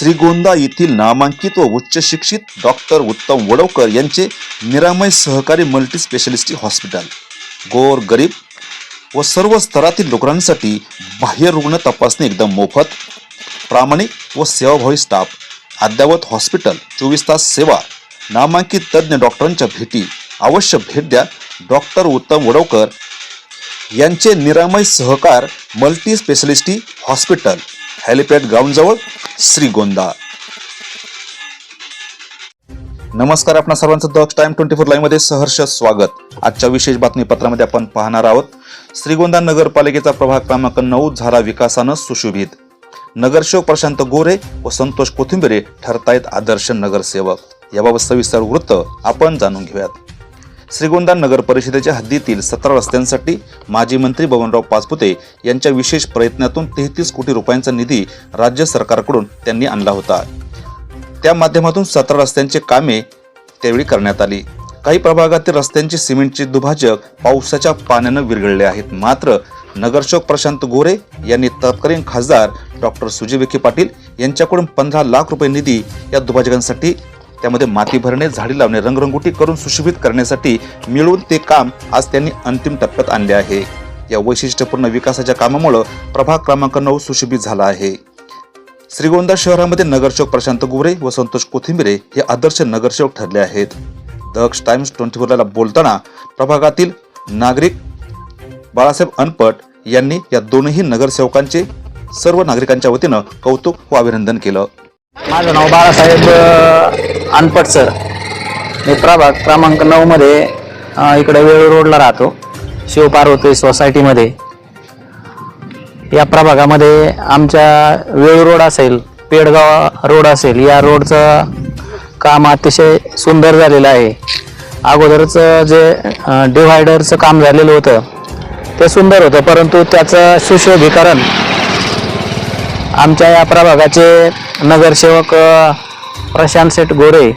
श्रीगोंदा येथील नामांकित व उच्च शिक्षित डॉक्टर उत्तम वडवकर यांचे निरामय सहकारी मल्टी स्पेशालिटी हॉस्पिटल. गोर गरीब व सर्व स्तरातील रुग्णांसाठी बाह्य रुग्ण तपासणी एकदम मोफत प्रामाणिक व सेवाभावी स्टाफ. अद्ययावत हॉस्पिटल चोवीस तास सेवा. नामांकित तज्ज्ञ डॉक्टरांच्या भेटी. अवश्य भेट द्या. डॉक्टर उत्तम वडवकर यांचे Niramay Sahakar multi specialty hospital. Helipad ग्राउंडजवळ Shrigonda. नमस्कार आपणा सर्वांचं दक्ष टाइम ट्वेंटी फोर लाईव्हमध्ये सहर्ष स्वागत. आजच्या विशेष बातमीपत्रामध्ये आपण पाहणार आहोत श्रीगोंदा नगरपालिकेचा प्रभाग क्रमांक नऊ झाला विकासानं सुशोभित. नगरसेवक प्रशांत गोरे व संतोष कोथिंबिरे ठरतायत आदर्श नगरसेवक. याबाबत सविस्तर वृत्त आपण जाणून घेऊयात. श्रीगोंदा नगर परिषदेच्या हद्दीतील सतरा रस्त्यांसाठी माजी मंत्री बबनराव पाचपुते यांच्या विशेष प्रयत्नातून तेहतीस कोटी रुपयांचा निधी राज्य सरकारकडून त्यांनी आणला होता. त्या माध्यमातून सतरा रस्त्यांचे कामे त्यावेळी करण्यात आली. काही प्रभागातील रस्त्यांचे सिमेंटचे दुभाजक पावसाच्या पाण्यानं विरघळले आहेत. मात्र नगरसेवक प्रशांत गोरे यांनी तत्कालीन खासदार डॉक्टर सुजय विखे पाटील यांच्याकडून पंधरा लाख रुपये निधी या दुभाजकांसाठी त्यामध्ये माती भरणे झाडी लावणे रंगरंगोटी करून सुशोभित करण्यासाठी मिळून ते काम आज त्यांनी अंतिम टप्प्यात आणले आहे. या वैशिष्ट्यपूर्ण विकासाच्या कामामुळे प्रभाग क्रमांक नऊ सुशोभित झाला आहे. श्रीगोंदा शहरामध्ये नगरसेवक प्रशांत गुरे व संतोष कोथिंबिरे हे आदर्श नगरसेवक ठरले आहेत. दक्ष टाइम्स ट्वेंटी फोरला बोलताना प्रभागातील नागरिक बाळासाहेब अनपट यांनी या दोनही नगरसेवकांचे सर्व नागरिकांच्या वतीनं कौतुक व अभिनंदन केलं. माझं नाव बाळासाहेब अनपट सर. मी प्रभाग क्रमांक नऊमध्ये इकडे वेळू रोडला राहतो. शिवपार्वती सोसायटीमध्ये या प्रभागामध्ये आमच्या वेळू रोड असेल पेडगाव रोड असेल या रोडचं काम अतिशय सुंदर झालेलं आहे. अगोदरचं जे डिव्हायडरचं काम झालेलं होतं ते सुंदर होतं परंतु त्याचं सुशोभीकरण आमच्या या प्रभागाचे नगरसेवक प्रशांत शेठ गोरे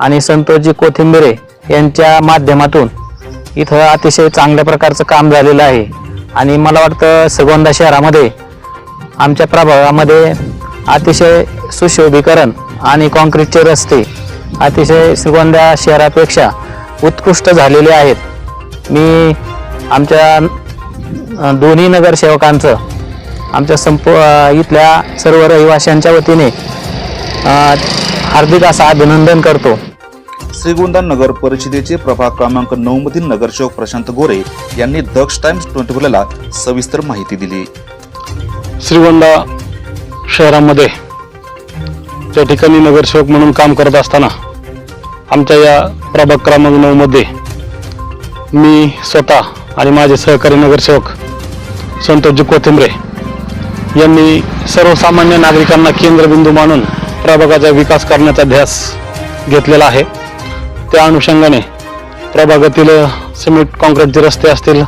आणि संतोषजी कोथिंबिरे यांच्या माध्यमातून इथं अतिशय चांगल्या प्रकारचं काम झालेलं आहे. आणि मला वाटतं सगोंदा शहरामध्ये आमच्या प्रभागामध्ये अतिशय सुशोभीकरण आणि कॉन्क्रीटचे रस्ते अतिशय श्रीगोंदा शहरापेक्षा उत्कृष्ट झालेले आहेत. मी आमच्या दोन्ही नगरसेवकांचं आमच्या संप इथल्या सर्व रहिवाशांच्या वतीने हार्दिक असं अभिनंदन करतो. श्रीगोंदा नगर परिषदेचे प्रभाग क्रमांक नऊ मधील नगरसेवक प्रशांत गोरे यांनी दक्ष टाइम्स ट्वेंटी फोरला सविस्तर माहिती दिली. श्रीगोंदा शहरामध्ये त्या ठिकाणी नगरसेवक म्हणून काम करत असताना आमच्या या प्रभाग क्रमांक नऊमध्ये मी स्वतः आणि माझे सहकारी नगरसेवक संतोषजी कोथिंबरे यांनी सर्वसामान्य नागरिकांना केंद्रबिंदू मानून प्रभागाचा विकास करण्याचा ध्यास घेतलेला आहे. त्या अनुषंगाने प्रभागातील सिमेंट कॉन्क्रीटचे रस्ते असतील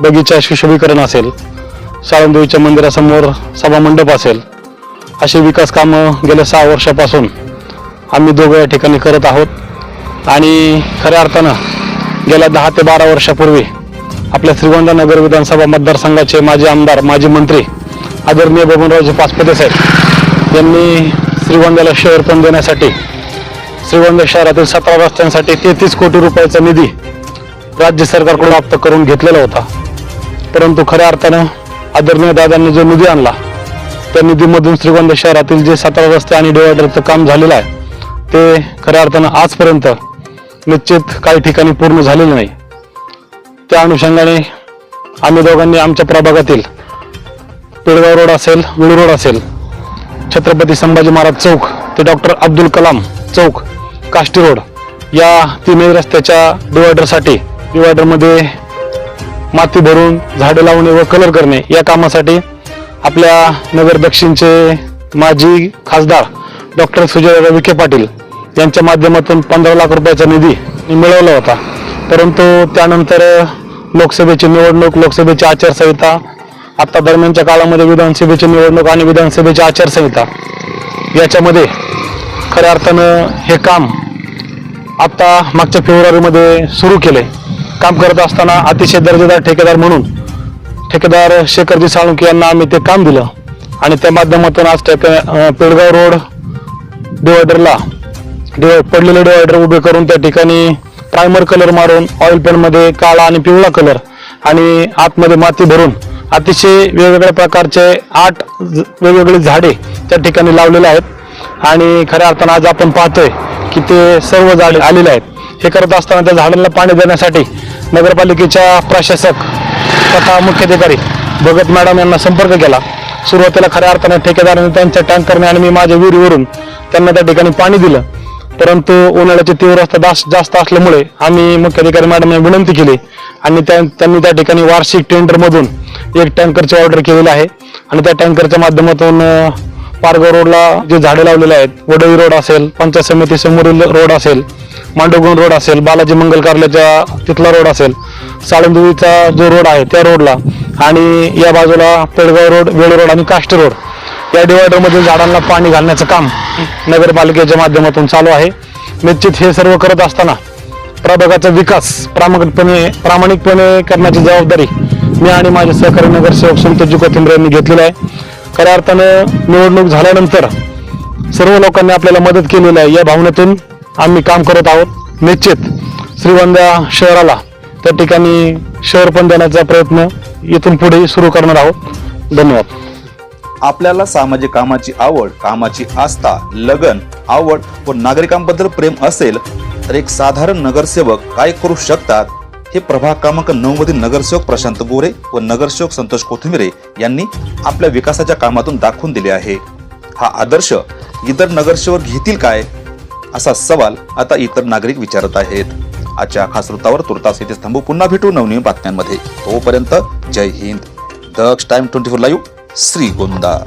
बगीचा सुशोभीकरण असेल साळंदेवीच्या मंदिरासमोर सभामंडप असेल अशी विकास कामं गेल्या सहा वर्षापासून आम्ही दोघं या ठिकाणी करत आहोत. आणि खऱ्या अर्थानं गेल्या दहा ते बारा वर्षापूर्वी आपल्या श्रीगोंदानगर विधानसभा मतदारसंघाचे माजी आमदार माजी मंत्री आदरणीय बबनरावजी पाचपते साहेब यांनी श्रीगोंद्याला शहर पण देण्यासाठी श्रीगोंदा शहरातील सतरा रस्त्यांसाठी तेहतीस कोटी रुपयाचा निधी राज्य सरकारकडून प्राप्त करून घेतलेला होता. परंतु खऱ्या अर्थानं आदरणीय दादांनी जो निधी आणला त्या निधीमधून श्रीगोंदा शहरातील जे सतरा रस्ते आणि डिवायडरचं काम झालेलं आहे ते खऱ्या अर्थानं आजपर्यंत निश्चित काही ठिकाणी पूर्ण झालेलं नाही. त्या अनुषंगाने आम्ही दोघांनी आमच्या प्रभागातील पेडगाव रोड असेल विळू रोड असेल छत्रपती संभाजी महाराज चौक ते डॉक्टर अब्दुल कलाम चौक काष्टी रोड या तिन्ही रस्त्याच्या डिवायडरसाठी डिवायडरमध्ये माती भरून झाडे लावणे व कलर करणे या कामासाठी आपल्या नगर दक्षिणचे माजी खासदार डॉक्टर सुजय विखे पाटील यांच्या माध्यमातून पंधरा लाख रुपयाचा निधी मिळवला होता. परंतु त्यानंतर लोकसभेची निवडणूक लोकसभेची आचारसंहिता आता दरम्यानच्या काळामध्ये विधानसभेची निवडणूक आणि विधानसभेची आचारसंहिता याच्यामध्ये खऱ्या अर्थानं हे काम आत्ता मागच्या फेब्रुवारीमध्ये सुरू केले. काम करत असताना अतिशय दर्जेदार ठेकेदार म्हणून ठेकेदार शेखरजी साळुंके यांना आम्ही ते काम दिलं. आणि त्या माध्यमातून आज ठेके पेडगाव रोड डिवायडरला डिवाय पडलेले डिवायडर उभे करून त्या ठिकाणी प्रायमर कलर मारून ऑइल पेनमध्ये काळा आणि पिवळा कलर आणि आतमध्ये माती भरून अतिशय वेगवेगळ्या प्रकारचे आठ वेगवेगळे वेगवेगळी झाडे त्या ठिकाणी लावलेले आहेत. आणि खऱ्या अर्थानं आज आपण पाहतोय की ते सर्व झाडे आलेले आहेत. हे करत असताना त्या झाडांना पाणी देण्यासाठी नगरपालिकेच्या प्रशासक तथा मुख्याधिकारी भगत मॅडम यांना संपर्क केला. सुरुवातीला खऱ्या अर्थाने ठेकेदाराने त्यांच्या टँकरने आणि मी माझ्या विहिरीवरून त्यांना त्या ठिकाणी पाणी दिलं. परंतु उन्हाळ्याची तीव्रता जास्त जास्त असल्यामुळे आम्ही मुख्याधिकारी मॅडमने विनंती केली आणि त्यांनी त्या ठिकाणी वार्षिक टेंडरमधून एक टँकरची ऑर्डर केलेली आहे. आणि त्या टँकरच्या माध्यमातून पारगाव रोडला जे झाडे लावलेले आहेत वडोई रोड असेल पंचायत समिती समोरील रोड असेल मांडवगुण रोड असेल बालाजी मंगल कार्यालयाच्या तिथला रोड असेल साळंदुवीचा जो रोड आहे त्या रोडला आणि या बाजूला पेडगाव रोड वेळ रोड आणि काष्ट रोड. या डिवायडर झाडांना पाणी घालण्याचं काम नगरपालिकेच्या माध्यमातून चालू आहे. निश्चित हे सर्व करत असताना प्रभागाचा विकास प्रामाणिकपणे प्रामाणिकपणे करण्याची जबाबदारी मी आणि माझे सहकारी नगरसेवक संतोषजी कोथिंबरे यांनी घेतलेली आहे. खऱ्या अर्थानं निवडणूक झाल्यानंतर सर्व लोकांनी आपल्याला मदत केलेली आहे. या भावनेतून आम्ही काम करत आहोत. निश्चित श्रीवंदा शहराला त्या ठिकाणी शहर पण देण्याचा प्रयत्न इथून पुढे सुरू करणार आहोत. धन्यवाद. आपल्याला सामाजिक कामाची आवड कामाची आस्था लगन आवड व नागरिकांबद्दल प्रेम असेल तर एक साधारण नगरसेवक काय करू शकतात? हे प्रभाग क्रमांक नऊ मधील नगरसेवक प्रशांत गोरे व नगरसेवक संतोष कोथिंबिरे यांनी आपल्या विकासाच्या कामातून दाखवून दिले आहे. हा आदर्श इतर नगरसेवक घेतील काय? असा सवाल आता इतर नागरिक विचारत आहेत. आजच्या खास वृत्तावर तुर्तास येथे थांबू. पुन्हा भेटू नवनवीन बातम्यांमध्ये. तोपर्यंत जय Hind. Daksh time twenty four live Shrigonda.